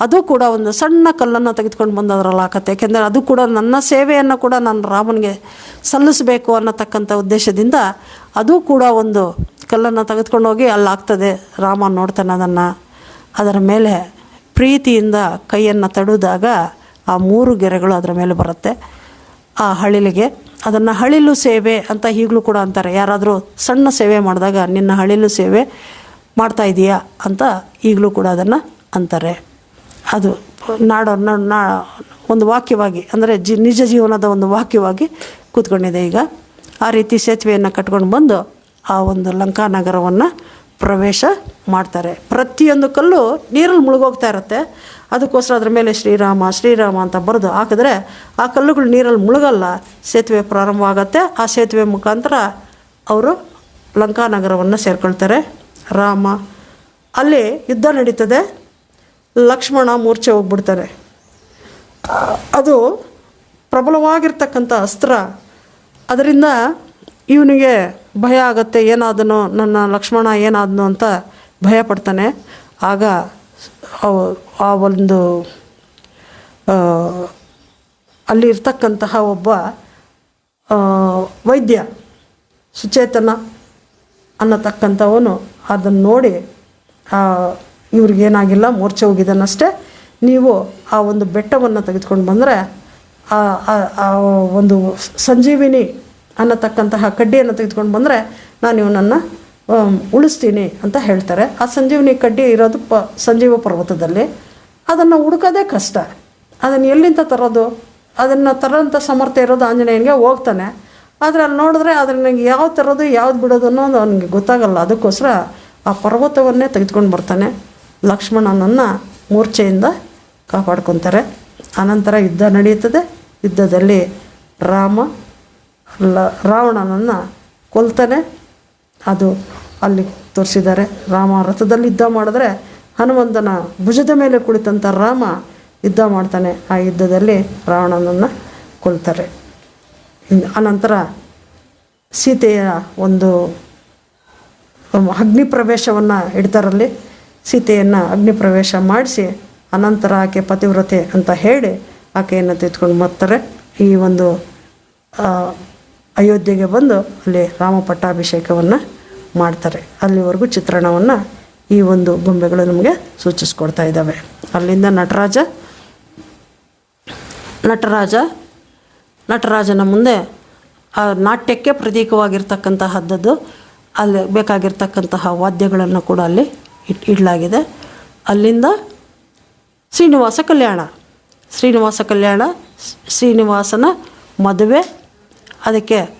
Speaker 2: ಅದು ಕೂಡ ಒಂದು ಸಣ್ಣ ಕಲ್ಲನ್ನು ತೆಗೆದುಕೊಂಡು ಬಂದದ್ರಲ್ಲ ಏಕೆಂದರೆ ಯಾಕೆಂದರೆ ಅದು ಕೂಡ ನನ್ನ ಸೇವೆಯನ್ನು ಕೂಡ ನಾನು ರಾಮನಿಗೆ ಸಲ್ಲಿಸಬೇಕು ಅನ್ನತಕ್ಕಂಥ ಉದ್ದೇಶದಿಂದ ಅದು ಕೂಡ ಒಂದು ಕಲ್ಲನ್ನು ತೆಗೆದುಕೊಂಡು ಹೋಗಿ ಅಲ್ಲಿ ಆಗ್ತದೆ ರಾಮ ನೋಡ್ತಾನೆ ಅದನ್ನು. ಅದರ ಮೇಲೆ ಪ್ರೀತಿಯಿಂದ ಕೈಯನ್ನು ತಡೆದಾಗ ಆ ಮೂರು ಗೆರೆಗಳು ಅದರ ಮೇಲೆ ಬರುತ್ತೆ. ಆ ಹಳಿಲಿಗೆ. ಅದನ್ನು ಹಳಿಲು ಸೇವೆ ಅಂತ ಈಗಲೂ ಕೂಡ ಅಂತಾರೆ. ಯಾರಾದರೂ ಸಣ್ಣ ಸೇವೆ ಮಾಡಿದಾಗ ನಿನ್ನ ಹಳಿಲು ಸೇವೆ ಮಾಡ್ತಾ ಇದೀಯಾ ಅಂತ ಈಗಲೂ ಕೂಡ ಅದನ್ನು ಅಂತಾರೆ. ಅದು ನಾಡೋ ನಾ ಒಂದು ವಾಕ್ಯವಾಗಿ, ಅಂದರೆ ಜಿ, ನಿಜ ಜೀವನದ ಒಂದು ವಾಕ್ಯವಾಗಿ ಕೂತ್ಕೊಂಡಿದೆ ಈಗ. ಆ ರೀತಿ ಸೇತುವೆಯನ್ನು ಕಟ್ಕೊಂಡು ಬಂದು ಆ ಒಂದು ಲಂಕಾ ನಗರವನ್ನು ಪ್ರವೇಶ ಮಾಡ್ತಾರೆ. ಪ್ರತಿಯೊಂದು ಕಲ್ಲು ನೀರಲ್ಲಿ ಮುಳುಗೋಗ್ತಾ ಇರುತ್ತೆ. ಅದಕ್ಕೋಸ್ಕರ ಅದ್ರ ಮೇಲೆ ಶ್ರೀರಾಮ ಶ್ರೀರಾಮ ಅಂತ ಬರೆದು ಹಾಕಿದ್ರೆ ಆ ಕಲ್ಲುಗಳು ನೀರಲ್ಲಿ ಮುಳುಗಲ್ಲ. ಸೇತುವೆ ಪ್ರಾರಂಭ ಆಗುತ್ತೆ. ಆ ಸೇತುವೆ ಮುಖಾಂತರ ಅವರು ಲಂಕಾ ನಗರವನ್ನು ಸೇರ್ಕೊಳ್ತಾರೆ. ರಾಮ, ಅಲ್ಲಿ ಯುದ್ಧ ನಡೀತದೆ. ಲಕ್ಷ್ಮಣ ಮೂರ್ಛೆ ಹೋಗ್ಬಿಡ್ತಾರೆ. ಅದು ಪ್ರಬಲವಾಗಿರ್ತಕ್ಕಂಥ ಅಸ್ತ್ರ. ಅದರಿಂದ ಇವನಿಗೆ ಭಯ ಆಗುತ್ತೆ, ಏನಾದನು, ನನ್ನ ಲಕ್ಷ್ಮಣ ಏನಾದನು ಅಂತ ಭಯ ಪಡ್ತಾನೆ ಆಗ ಆ ಒಂದು ಅಲ್ಲಿರ್ತಕ್ಕಂತಹ ಒಬ್ಬ ವೈದ್ಯ, ಸುಚೇತನ ಅನ್ನತಕ್ಕಂಥವನು ಅದನ್ನು ನೋಡಿ ಇವ್ರಿಗೇನಾಗಿಲ್ಲ, ಮೋರ್ಚೆ ಹೋಗಿದ್ದಾನಷ್ಟೇ. ನೀವು ಆ ಒಂದು ಬೆಟ್ಟವನ್ನು ತೆಗೆದುಕೊಂಡು ಬಂದರೆ ಆ- ಒಂದು ಸಂಜೀವಿನಿ ಅನ್ನತಕ್ಕಂತಹ ಕಡ್ಡಿಯನ್ನು ತೆಗೆದುಕೊಂಡು ಬಂದರೆ ನಾನು ಇವನನ್ನು ಉಳಿಸ್ತೀನಿ ಅಂತ ಹೇಳ್ತಾರೆ. ಆ ಸಂಜೀವಿನಿ ಕಡ್ಡಿ ಇರೋದು ಪ, ಸಂಜೀವ ಪರ್ವತದಲ್ಲಿ. ಅದನ್ನು ಹುಡುಕೋದೇ ಕಷ್ಟ. ಅದನ್ನು ಎಲ್ಲಿಂದ ತರೋದು? ಅದನ್ನು ತರೋಂಥ ಸಮರ್ಥ್ಯ ಇರೋದು ಆಂಜನೇಯನಿಗೆ ಹೋಗ್ತಾನೆ. ಆದರೆ ಅಲ್ಲಿ ನೋಡಿದ್ರೆ ಅದನ್ನ ಯಾವ್ದು ತರೋದು, ಯಾವ್ದು ಬಿಡೋದು ಅನ್ನೋದು ಅವನಿಗೆ ಗೊತ್ತಾಗಲ್ಲ. ಅದಕ್ಕೋಸ್ಕರ ಆ ಪರ್ವತವನ್ನೇ ತೆಗೆದುಕೊಂಡು ಬರ್ತಾನೆ. ಲಕ್ಷ್ಮಣನನ್ನು ಮೂರ್ಛೆಯಿಂದ ಕಾಪಾಡ್ಕೊತಾರೆ. ಆನಂತರ ಯುದ್ಧ ನಡೆಯುತ್ತದೆ ಯುದ್ಧದಲ್ಲಿ ರಾಮ ಲ, ರಾವಣನನ್ನು ಕೊಲ್ತಾನೆ. ಅದು ಅಲ್ಲಿ ತೋರಿಸಿದ್ದಾರೆ. ರಾಮ ರಥದಲ್ಲಿ ಯುದ್ಧ ಮಾಡಿದ್ರೆ ಹನುಮಂತನ ಭುಜದ ಮೇಲೆ ಕುಳಿತಂಥ ರಾಮ ಯುದ್ಧ ಮಾಡ್ತಾನೆ. ಆ ಯುದ್ಧದಲ್ಲಿ ರಾವಣನನ್ನು ಕೊಲ್ತಾರೆ. ಅನಂತರ ಸೀತೆಯ ಒಂದು ಅಗ್ನಿ ಪ್ರವೇಶವನ್ನು ಇಡ್ತಾರಲ್ಲಿ. ಸೀತೆಯನ್ನು ಅಗ್ನಿ ಪ್ರವೇಶ ಮಾಡಿಸಿ ಅನಂತರ ಆಕೆ ಪತಿವ್ರತೆ ಅಂತ ಹೇಳಿ ಆಕೆಯನ್ನು ತೆಗೆದುಕೊಂಡು ಬರ್ತಾರೆ ಈ ಒಂದು ಅಯೋಧ್ಯೆಗೆ ಬಂದು ಅಲ್ಲಿ ರಾಮ ಪಟ್ಟಾಭಿಷೇಕವನ್ನು ಮಾಡ್ತಾರೆ. ಅಲ್ಲಿವರೆಗೂ ಚಿತ್ರಣವನ್ನು ಈ ಒಂದು ಗೊಂಬೆಗಳು ನಮಗೆ ಸೂಚಿಸ್ಕೊಡ್ತಾ ಇದ್ದಾವೆ. ಅಲ್ಲಿಂದ ನಟರಾಜ ನಟರಾಜ, ನಟರಾಜನ ಮುಂದೆ, ಆ, ನಾಟ್ಯಕ್ಕೆ ಪ್ರತೀಕವಾಗಿರ್ತಕ್ಕಂತಹದ್ದದ್ದು, ಅಲ್ಲಿ ಬೇಕಾಗಿರ್ತಕ್ಕಂತಹ ವಾದ್ಯಗಳನ್ನು ಕೂಡ ಅಲ್ಲಿ ಇಟ್ ಇಡಲಾಗಿದೆ. ಅಲ್ಲಿಂದ ಶ್ರೀನಿವಾಸ ಕಲ್ಯಾಣ. ಶ್ರೀನಿವಾಸ ಕಲ್ಯಾಣ, ಶ್ರೀನಿವಾಸನ ಮದುವೆ, ಅದಕ್ಕೆ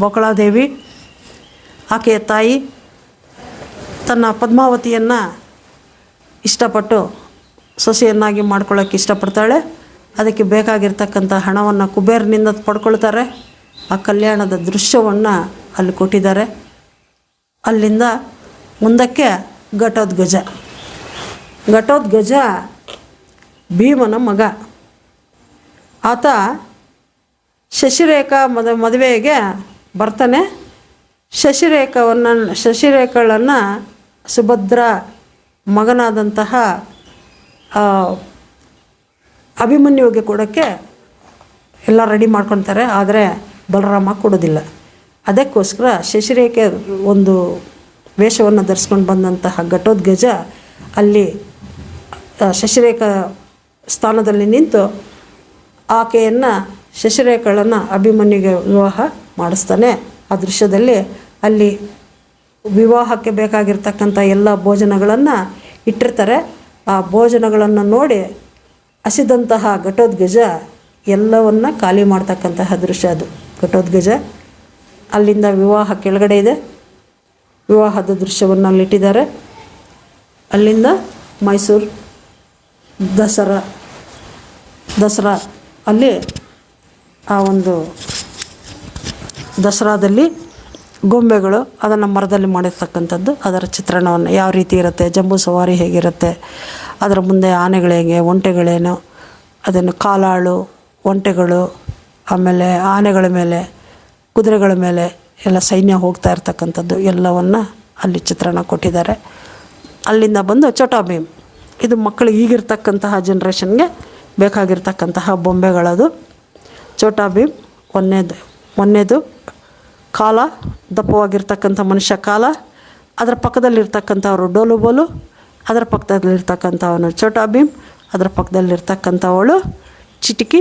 Speaker 2: ಬೊಕಳಾದೇವಿ ಆಕೆಯ ತಾಯಿ ತನ್ನ ಪದ್ಮಾವತಿಯನ್ನು ಇಷ್ಟಪಟ್ಟು ಸೊಸೆಯನ್ನಾಗಿ ಮಾಡ್ಕೊಳ್ಳೋಕ್ಕೆ ಇಷ್ಟಪಡ್ತಾಳೆ. ಅದಕ್ಕೆ ಬೇಕಾಗಿರ್ತಕ್ಕಂಥ ಹಣವನ್ನು ಕುಬೇರನಿಂದ ಪಡ್ಕೊಳ್ತಾರೆ. ಆ ಕಲ್ಯಾಣದ ದೃಶ್ಯವನ್ನು ಅಲ್ಲಿ ಕೊಟ್ಟಿದ್ದಾರೆ. ಅಲ್ಲಿಂದ ಮುಂದಕ್ಕೆ ಘಟೋದ್ಗಜ. ಘಟೋದ್ಗಜ ಭೀಮನ ಮಗ. ಆತ ಶಶಿರೇಖಾ ಮದ ಮದುವೆಗೆ ಬರ್ತಾನೆ. ಶಶಿರೇಖವನ್ನು, ಶಶಿರೇಖಳನ್ನು ಸುಭದ್ರ ಮಗನಾದಂತಹ ಅಭಿಮನ್ಯುವಿಗೆ ಕೊಡೋಕ್ಕೆ ಎಲ್ಲ ರೆಡಿ ಮಾಡ್ಕೊತಾರೆ. ಆದರೆ ಬಲರಾಮ ಕೊಡೋದಿಲ್ಲ. ಅದಕ್ಕೋಸ್ಕರ ಶಶಿರೇಖೆ ಒಂದು ವೇಷವನ್ನು ಧರಿಸ್ಕೊಂಡು ಬಂದಂತಹ ಘಟೋದ್ಗಜ ಅಲ್ಲಿ ಶಶಿರೇಖ ಸ್ಥಾನದಲ್ಲಿ ನಿಂತು ಆಕೆಯನ್ನು ಶಶಿರೇಖಳನ್ನು ಅಭಿಮನ್ಯುಗೆ ವಿವಾಹ ಮಾಡಿಸ್ತಾನೆ. ಆ ದೃಶ್ಯದಲ್ಲಿ ಅಲ್ಲಿ ವಿವಾಹಕ್ಕೆ ಬೇಕಾಗಿರ್ತಕ್ಕಂಥ ಎಲ್ಲ ಭೋಜನಗಳನ್ನು ಇಟ್ಟಿರ್ತಾರೆ. ಆ ಭೋಜನಗಳನ್ನು ನೋಡಿ ಹಸಿದಂತಹ ಘಟೋದ್ಗಜ ಎಲ್ಲವನ್ನ ಖಾಲಿ ಮಾಡ್ತಕ್ಕಂತಹ ದೃಶ್ಯ ಅದು. ಘಟೋದ್ಗಜ ಅಲ್ಲಿಂದ ವಿವಾಹ ಕೆಳಗಡೆ ಇದೆ. ವಿವಾಹದ ದೃಶ್ಯವನ್ನು ಅಲ್ಲಿಟ್ಟಿದ್ದಾರೆ ಅಲ್ಲಿಂದ ಮೈಸೂರು ದಸರಾ ದಸರಾ ಅಲ್ಲಿ ಆ ಒಂದು ದಸರಾದಲ್ಲಿ ಗೊಂಬೆಗಳು ಅದನ್ನು ಮರದಲ್ಲಿ ಮಾಡಿರ್ತಕ್ಕಂಥದ್ದು. ಅದರ ಚಿತ್ರಣವನ್ನು ಯಾವ ರೀತಿ ಇರುತ್ತೆ, ಜಂಬೂ ಸವಾರಿ ಹೇಗಿರುತ್ತೆ, ಅದರ ಮುಂದೆ ಆನೆಗಳು ಹೇಗೆ, ಒಂಟೆಗಳೇನು, ಅದನ್ನು ಕಾಲಾಳು, ಒಂಟೆಗಳು, ಆಮೇಲೆ ಆನೆಗಳ ಮೇಲೆ, ಕುದುರೆಗಳ ಮೇಲೆ ಎಲ್ಲ ಸೈನ್ಯ ಹೋಗ್ತಾ ಇರ್ತಕ್ಕಂಥದ್ದು ಎಲ್ಲವನ್ನು ಅಲ್ಲಿ ಚಿತ್ರಣ ಕೊಟ್ಟಿದ್ದಾರೆ. ಅಲ್ಲಿಂದ ಬಂದು ಚೋಟಾ ಭೀಮ್ ಇದು ಮಕ್ಕಳು ಈಗಿರ್ತಕ್ಕಂತಹ ಜನ್ರೇಷನ್ಗೆ ಬೇಕಾಗಿರ್ತಕ್ಕಂತಹ ಬೊಂಬೆಗಳದು. ಚೋಟಾ ಭೀಮ್ ಒಂದೇದು ಒಂದೇದು ಕಾಲ, ದಪ್ಪವಾಗಿರ್ತಕ್ಕಂಥ ಮನುಷ್ಯ ಕಾಲ, ಅದರ ಪಕ್ಕದಲ್ಲಿರ್ತಕ್ಕಂಥವ್ರು ಡೋಲು ಬೋಲು ಅದರ ಪಕ್ಕದಲ್ಲಿರ್ತಕ್ಕಂಥವನು ಚೋಟಾ ಭೀಮ್ ಅದರ ಪಕ್ಕದಲ್ಲಿರ್ತಕ್ಕಂಥವಳು ಚಿಟಿಕಿ,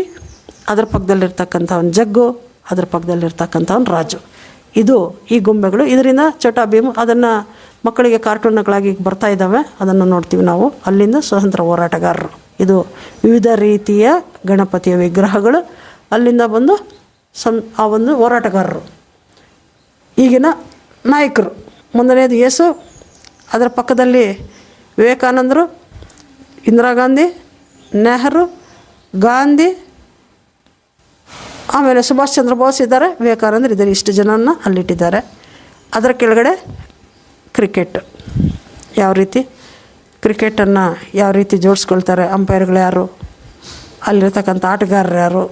Speaker 2: ಅದರ ಪಕ್ಕದಲ್ಲಿರ್ತಕ್ಕಂಥವನು ಜಗ್ಗು, ಅದರ ಪಕ್ಕದಲ್ಲಿರ್ತಕ್ಕಂಥವನು ರಾಜು. ಇದು ಈ ಗೊಂಬೆಗಳು. ಇದರಿಂದ ಚಟ ಭೀಮ್ ಅದನ್ನು ಮಕ್ಕಳಿಗೆ ಕಾರ್ಟೂನ್ಗಳಾಗಿ ಬರ್ತಾ ಇದ್ದಾವೆ. ಅದನ್ನು ನೋಡ್ತೀವಿ ನಾವು. ಅಲ್ಲಿಂದ ಸ್ವತಂತ್ರ ಹೋರಾಟಗಾರರು. ಇದು ವಿವಿಧ ರೀತಿಯ ಗಣಪತಿಯ ವಿಗ್ರಹಗಳು. ಅಲ್ಲಿಂದ ಬಂದು ಸಂ, ಆ ಒಂದು ಹೋರಾಟಗಾರರು. ಈಗಿನ ನಾಯಕರು. ಮೊದಲನೇದು ಯೇಸು, ಅದರ ಪಕ್ಕದಲ್ಲಿ ವಿವೇಕಾನಂದರು, ಇಂದಿರಾ ಗಾಂಧಿ, ನೆಹರು, ಗಾಂಧಿ ಆಮೇಲೆ ಸುಭಾಷ್ ಚಂದ್ರ ಬೋಸ್ ಇದ್ದಾರೆ. ವಿವೇಕಾನಂದರು ಇದ್ದಾರೆ. ಇಷ್ಟು ಜನನ ಅಲ್ಲಿಟ್ಟಿದ್ದಾರೆ. ಅದರ ಕೆಳಗಡೆ ಕ್ರಿಕೆಟ್. ಯಾವ ರೀತಿ? ಕ್ರಿಕೆಟನ್ನು ಯಾವ ರೀತಿ ಜೋಡಿಸ್ಕೊಳ್ತಾರೆ? ಅಂಪೈರ್ಗಳು ಯಾರು? ಅಲ್ಲಿರ್ತಕ್ಕಂಥ ಆಟಗಾರರು ಯಾರು?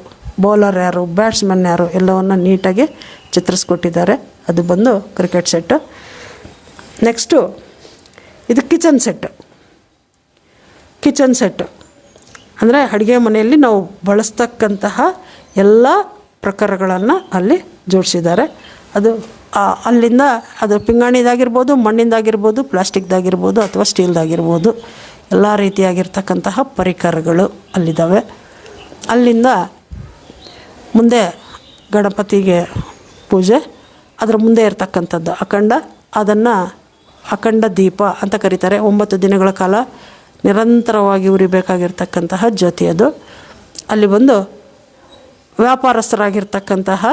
Speaker 2: ಬೌಲರ್ ಯಾರು? ಬ್ಯಾಟ್ಸ್ಮನ್ ಯಾರು? ಎಲ್ಲವನ್ನು ನೀಟಾಗಿ ಚಿತ್ರಿಸ್ಕೊಟ್ಟಿದ್ದಾರೆ. ಅದು ಬಂದು ಕ್ರಿಕೆಟ್ ಸೆಟ್ಟು ನೆಕ್ಸ್ಟು, ಇದು ಕಿಚನ್ ಸೆಟ್. Kitchen set. ಅಂದರೆ ಅಡುಗೆ ಮನೆಯಲ್ಲಿ ನಾವು ಬಳಸ್ತಕ್ಕಂತಹ ಎಲ್ಲ ಪ್ರಕಾರಗಳನ್ನು ಅಲ್ಲಿ ಜೋಡಿಸಿದ್ದಾರೆ. ಅದು ಅಲ್ಲಿಂದ ಅದು ಪಿಂಗಾಣಿದಾಗಿರ್ಬೋದು, ಮಣ್ಣಿಂದಾಗಿರ್ಬೋದು, ಪ್ಲಾಸ್ಟಿಕ್ದಾಗಿರ್ಬೋದು ಅಥವಾ ಸ್ಟೀಲ್ದಾಗಿರ್ಬೋದು. ಎಲ್ಲ ರೀತಿಯಾಗಿರ್ತಕ್ಕಂತಹ ಪರಿಕರಗಳು ಅಲ್ಲಿದ್ದಾವೆ. ಅಲ್ಲಿಂದ ಮುಂದೆ ಗಣಪತಿಗೆ ಪೂಜೆ, ಅದರ ಮುಂದೆ ಇರತಕ್ಕಂಥದ್ದು ಅಖಂಡ. ಅದನ್ನು ಅಖಂಡ ದೀಪ ಅಂತ ಕರೀತಾರೆ. ಒಂಬತ್ತು ದಿನಗಳ ಕಾಲ ನಿರಂತರವಾಗಿ ಉರಿಬೇಕಾಗಿರ್ತಕ್ಕಂತಹ ಜ್ಯೋತಿ ಅದು. ಅಲ್ಲಿ ಬಂದು ವ್ಯಾಪಾರಸ್ಥರಾಗಿರ್ತಕ್ಕಂತಹ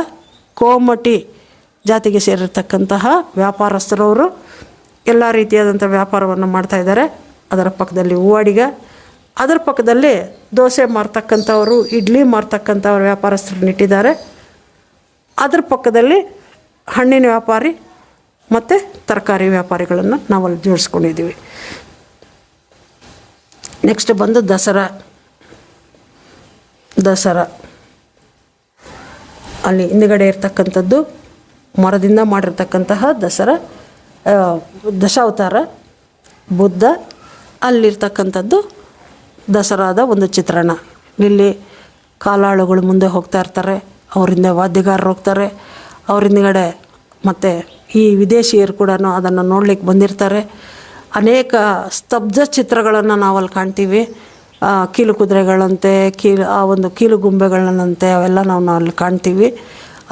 Speaker 2: ಕೋಮಟಿ ಜಾತಿಗೆ ಸೇರಿರ್ತಕ್ಕಂತಹ ವ್ಯಾಪಾರಸ್ಥರವರು ಎಲ್ಲ ರೀತಿಯಾದಂಥ ವ್ಯಾಪಾರವನ್ನು ಮಾಡ್ತಾ ಇದ್ದಾರೆ. ಅದರ ಪಕ್ಕದಲ್ಲಿ ಹೂವಾಡಿಗ, ಅದರ ಪಕ್ಕದಲ್ಲಿ ದೋಸೆ ಮಾರ್ತಕ್ಕಂಥವರು, ಇಡ್ಲಿ ಮಾರ್ತಕ್ಕಂಥವ್ರು ವ್ಯಾಪಾರಸ್ಥರನ್ನ ಇಟ್ಟಿದ್ದಾರೆ. ಅದರ ಪಕ್ಕದಲ್ಲಿ ಹಣ್ಣಿನ ವ್ಯಾಪಾರಿ ಮತ್ತು ತರಕಾರಿ ವ್ಯಾಪಾರಿಗಳನ್ನು ನಾವಲ್ಲಿ ಜೋಡಿಸ್ಕೊಂಡಿದ್ದೀವಿ. ನೆಕ್ಸ್ಟ್ ಬಂದು ದಸರಾ. ದಸರಾ. ಅಲ್ಲಿ ಹಿಂದುಗಡೆ ಇರ್ತಕ್ಕಂಥದ್ದು, ಮರದಿಂದ ಮಾಡಿರ್ತಕ್ಕಂತಹ ದಸರಾ ದಶಾವತಾರ, ಬುದ್ಧ, ಅಲ್ಲಿರ್ತಕ್ಕಂಥದ್ದು ದಸರಾದ ಒಂದು ಚಿತ್ರಣ. ಇಲ್ಲಿ ಕಾಲಾಳುಗಳು ಮುಂದೆ ಹೋಗ್ತಾ ಇರ್ತಾರೆ, ಅವರಿಂದ ವಾದ್ಯಗಾರರು ಹೋಗ್ತಾರೆ, ಅವ್ರ ಹಿಂದ್ಗಡೆ ಮತ್ತು ಈ ವಿದೇಶಿಯರು ಕೂಡ ಅದನ್ನು ನೋಡಲಿಕ್ಕೆ ಬಂದಿರ್ತಾರೆ. ಅನೇಕ ಸ್ತಬ್ಧ ಚಿತ್ರಗಳನ್ನು ನಾವಲ್ಲಿ ಕಾಣ್ತೀವಿ. ಕೀಲು ಕುದುರೆಗಳಂತೆ, ಕೀಲು, ಆ ಒಂದು ಕೀಲು ಗುಂಬೆಗಳನ್ನಂತೆ ಅವೆಲ್ಲ ನಾವು ಅಲ್ಲಿ ಕಾಣ್ತೀವಿ.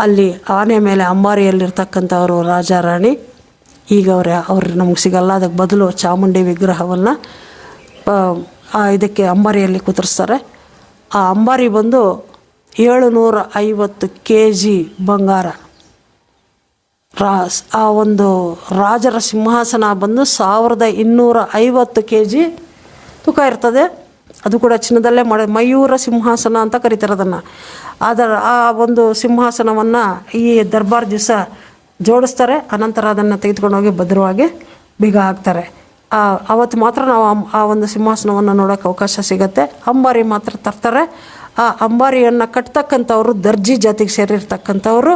Speaker 2: ಅಲ್ಲಿ ಆನೆ ಮೇಲೆ ಅಂಬಾರಿಯಲ್ಲಿರ್ತಕ್ಕಂಥವರು ರಾಜ ರಾಣಿ ಈಗ ಅವರೇ, ಅವ್ರು ನಮಗೆ ಸಿಗಲ್ಲ, ಅದಕ್ಕೆ ಬದಲು ಚಾಮುಂಡಿ ವಿಗ್ರಹವನ್ನು ಇದಕ್ಕೆ ಅಂಬಾರಿಯಲ್ಲಿ ಕುದುರಿಸ್ತಾರೆ. ಆ ಅಂಬಾರಿ ಬಂದು ಏಳುನೂರ ಐವತ್ತು ಕೆ ಜಿ ಬಂಗಾರ. ರಾಸ್ ಆ ಒಂದು ರಾಜರ ಸಿಂಹಾಸನ ಬಂದು ಸಾವಿರದ ಇನ್ನೂರ ಐವತ್ತು ಕೆ ಜಿ ತೂಕ ಇರ್ತದೆ. ಅದು ಕೂಡ ಚಿನ್ನದಲ್ಲೇ ಮಾಡಿ ಮಯೂರ ಸಿಂಹಾಸನ ಅಂತ ಕರೀತಾರೆ ಅದನ್ನು. ಅದರ ಆ ಒಂದು ಸಿಂಹಾಸನವನ್ನು ಈ ದರ್ಬಾರ್ ದಿವಸ ಜೋಡಿಸ್ತಾರೆ, ಅನಂತರ ಅದನ್ನು ತೆಗೆದುಕೊಂಡು ಹೋಗಿ ಭದ್ರವಾಗಿ ಬೀಗ ಹಾಕ್ತಾರೆ. ಅವತ್ತು ಮಾತ್ರ ನಾವು ಆ ಒಂದು ಸಿಂಹಾಸನವನ್ನು ನೋಡೋಕ್ಕೆ ಅವಕಾಶ ಸಿಗುತ್ತೆ. ಅಂಬಾರಿ ಮಾತ್ರ ತರ್ತಾರೆ. ಆ ಅಂಬಾರಿಯನ್ನು ಕಟ್ತಕ್ಕಂಥವ್ರು, ದರ್ಜಿ ಜಾತಿಗೆ ಸೇರಿರ್ತಕ್ಕಂಥವ್ರು,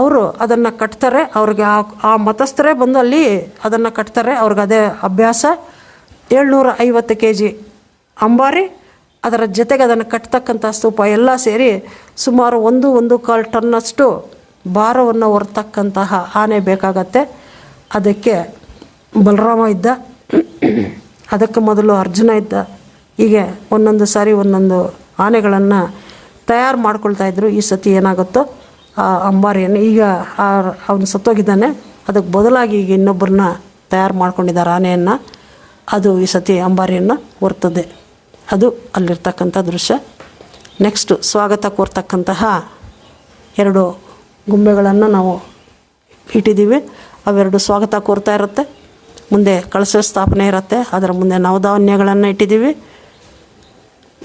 Speaker 2: ಅವರು ಅದನ್ನು ಕಟ್ತಾರೆ. ಅವ್ರಿಗೆ ಆ ಆ ಮತಸ್ಥರೇ ಬಂದು ಅಲ್ಲಿ ಅದನ್ನು ಕಟ್ತಾರೆ. ಅವ್ರಿಗೆ ಅದೇ ಅಭ್ಯಾಸ. ಏಳ್ನೂರ ಐವತ್ತು ಕೆ ಜಿ ಅಂಬಾರಿ, ಅದರ ಜೊತೆಗೆ ಅದನ್ನು ಕಟ್ತಕ್ಕಂಥ ಸ್ತೂಪ ಎಲ್ಲ ಸೇರಿ ಸುಮಾರು ಒಂದು ಒಂದು ಕಾಲು ಟನ್ನಷ್ಟು ಭಾರವನ್ನು ಹೊರತಕ್ಕಂತಹ ಆನೆ ಬೇಕಾಗತ್ತೆ. ಅದಕ್ಕೆ ಬಲರಾಮ ಇದ್ದ. ಅದಕ್ಕೆ ಮೊದಲು ಅರ್ಜುನ ಇದ್ದ. ಹೀಗೆ ಒಂದೊಂದು ಸಾರಿ ಒಂದೊಂದು ಆನೆಗಳನ್ನು ತಯಾರು ಮಾಡ್ಕೊಳ್ತಾ ಇದ್ರು. ಈ ಸತಿ ಏನಾಗುತ್ತೋ ಆ ಅಂಬಾರಿಯನ್ನು ಈಗ ಅವನು ಸತ್ತೋಗಿದ್ದಾನೆ. ಅದಕ್ಕೆ ಬದಲಾಗಿ ಈಗ ಇನ್ನೊಬ್ಬರನ್ನ ತಯಾರು ಮಾಡ್ಕೊಂಡಿದ್ದಾರೆ ಆನೆಯನ್ನು. ಅದು ಈ ಸತಿ ಅಂಬಾರಿಯನ್ನು ಹೊರ್ತದೆ. ಅದು ಅಲ್ಲಿರ್ತಕ್ಕಂಥ ದೃಶ್ಯ. ನೆಕ್ಸ್ಟು ಸ್ವಾಗತ ಕೋರ್ತಕ್ಕಂತಹ ಎರಡು ಗೊಂಬೆಗಳನ್ನು ನಾವು ಇಟ್ಟಿದ್ದೀವಿ. ಅವೆರಡು ಸ್ವಾಗತ ಕೋರ್ತಾ ಇರುತ್ತೆ. ಮುಂದೆ ಕಳಸ ಸ್ಥಾಪನೆ ಇರುತ್ತೆ. ಅದರ ಮುಂದೆ ನವಧಾನ್ಯಗಳನ್ನು ಇಟ್ಟಿದ್ದೀವಿ.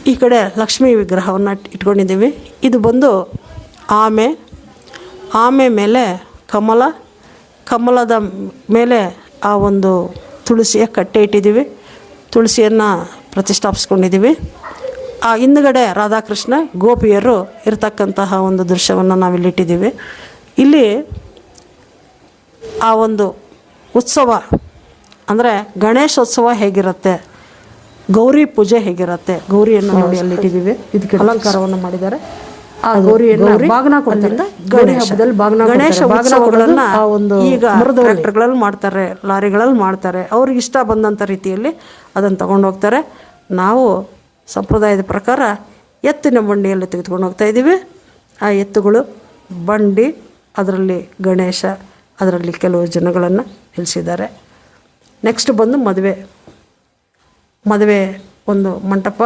Speaker 2: ಈ ಕಡೆ ಲಕ್ಷ್ಮೀ ವಿಗ್ರಹವನ್ನು ಇಟ್ಕೊಂಡಿದ್ದೀವಿ. ಇದು ಬಂದು ಆಮೆ. ಆಮೆ ಮೇಲೆ ಕಮಲ. ಕಮಲದ ಮೇಲೆ ಆ ಒಂದು ತುಳಸಿಯ ಕಟ್ಟೆ ಇಟ್ಟಿದ್ದೀವಿ. ತುಳಸಿಯನ್ನು ಪ್ರತಿಷ್ಠಾಪಿಸ್ಕೊಂಡಿದ್ದೀವಿ. ಆ ಹಿಂದ್ಗಡೆ ರಾಧಾಕೃಷ್ಣ ಗೋಪಿಯರು ಇರತಕ್ಕಂತಹ ಒಂದು ದೃಶ್ಯವನ್ನು ನಾವಿಲ್ಲಿ ಇಟ್ಟಿದ್ದೀವಿ. ಇಲ್ಲಿ ಆ ಒಂದು ಉತ್ಸವ ಅಂದರೆ ಗಣೇಶೋತ್ಸವ ಹೇಗಿರುತ್ತೆ ಗೌರಿ ಪೂಜೆ ಹೇಗಿರುತ್ತೆ ಗೌರಿಯನ್ನು ನೋಡಿ ಅಲ್ಲಿ ಇಟ್ಟಿದ್ದೀವಿ. ಇದಕ್ಕೆ ಅಲಂಕಾರವನ್ನು ಮಾಡಿದ್ದಾರೆ. ಆ ಗೌರಿಯನ್ನು ಬಾಗ್ನ ಕೊಡ್ತಾರೆ. ಗಣೇಶ. ಗಣೇಶ ಒಂದು ಈಗ ಟ್ರ್ಯಾಕ್ಟರ್ಗಳಲ್ಲಿ ಮಾಡ್ತಾರೆ ಲಾರಿಗಳಲ್ಲಿ ಮಾಡ್ತಾರೆ. ಅವ್ರಿಗೆ ಇಷ್ಟ ಬಂದಂಥ ರೀತಿಯಲ್ಲಿ ಅದನ್ನು ತಗೊಂಡು ಹೋಗ್ತಾರೆ ನಾವು ಸಂಪ್ರದಾಯದ ಪ್ರಕಾರ ಎತ್ತಿನ ಬಂಡಿಯಲ್ಲಿ ತೆಗೆದುಕೊಂಡು ಹೋಗ್ತಾ ಇದ್ದೀವಿ. ಆ ಎತ್ತುಗಳು ಬಂಡಿ, ಅದರಲ್ಲಿ ಗಣೇಶ, ಅದರಲ್ಲಿ ಕೆಲವು ಜನಗಳನ್ನು ನಿಲ್ಲಿಸಿದ್ದಾರೆ. ನೆಕ್ಸ್ಟ್ ಬಂದು ಮದುವೆ. ಮದುವೆ ಒಂದು ಮಂಟಪ.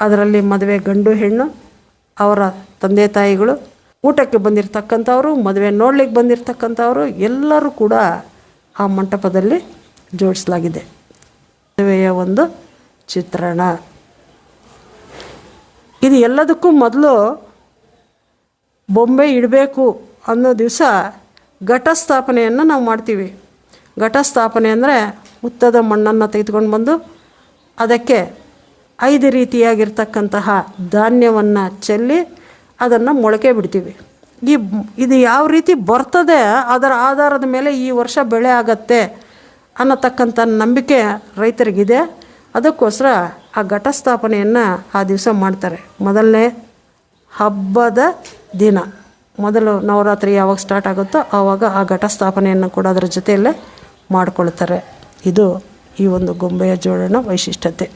Speaker 2: ಅದರಲ್ಲಿ ಮದುವೆ ಗಂಡು ಹೆಣ್ಣು, ಅವರ ತಂದೆ ತಾಯಿಗಳು. ಊಟಕ್ಕೆ ಬಂದಿರತಕ್ಕಂಥವ್ರು, ಮದುವೆ ನೋಡ್ಲಿಕ್ಕೆ ಬಂದಿರತಕ್ಕಂಥವ್ರು, ಎಲ್ಲರೂ ಕೂಡ ಆ ಮಂಟಪದಲ್ಲಿ ಜೋಡಿಸಲಾಗಿದೆ. ಮದುವೆಯ ಒಂದು ಚಿತ್ರಣ. ಇದು ಎಲ್ಲದಕ್ಕೂ ಮೊದಲು ಬೊಂಬೆ ಇಡಬೇಕು ಅನ್ನೋ ದಿವಸ ಘಟಸ್ಥಾಪನೆಯನ್ನು ನಾವು ಮಾಡ್ತೀವಿ. ಘಟಸ್ಥಾಪನೆ ಅಂದರೆ ಉತ್ತದ ಮಣ್ಣನ್ನು ತೆಗೆದುಕೊಂಡು ಬಂದು ಅದಕ್ಕೆ ಐದು ರೀತಿಯಾಗಿರ್ತಕ್ಕಂತಹ ಧಾನ್ಯವನ್ನು ಚೆಲ್ಲಿ ಅದನ್ನು ಮೊಳಕೆ ಬಿಡ್ತೀವಿ. ಈ ಇದು ಯಾವ ರೀತಿ ಬರ್ತದೆ ಅದರ ಆಧಾರದ ಮೇಲೆ ಈ ವರ್ಷ ಬೆಳೆ ಆಗತ್ತೆ ಅನ್ನತಕ್ಕಂಥ ನಂಬಿಕೆ ರೈತರಿಗಿದೆ. ಅದಕ್ಕೋಸ್ಕರ ಆ ಘಟಸ್ಥಾಪನೆಯನ್ನು ಆ ದಿವಸ ಮಾಡ್ತಾರೆ. ಮೊದಲನೇ ಹಬ್ಬದ ದಿನ. ಮೊದಲು ನವರಾತ್ರಿ ಯಾವಾಗ ಸ್ಟಾರ್ಟ್ ಆಗುತ್ತೋ ಆವಾಗ ಆ ಘಟಸ್ಥಾಪನೆಯನ್ನು ಕೂಡ ಅದರ ಜೊತೆಯಲ್ಲೇ ಮಾಡಿಕೊಳ್ತಾರೆ. ಇದು ಈ ಒಂದು ಗೊಂಬೆಯ ಜೋಡಣ ವೈಶಿಷ್ಟ್ಯತೆ.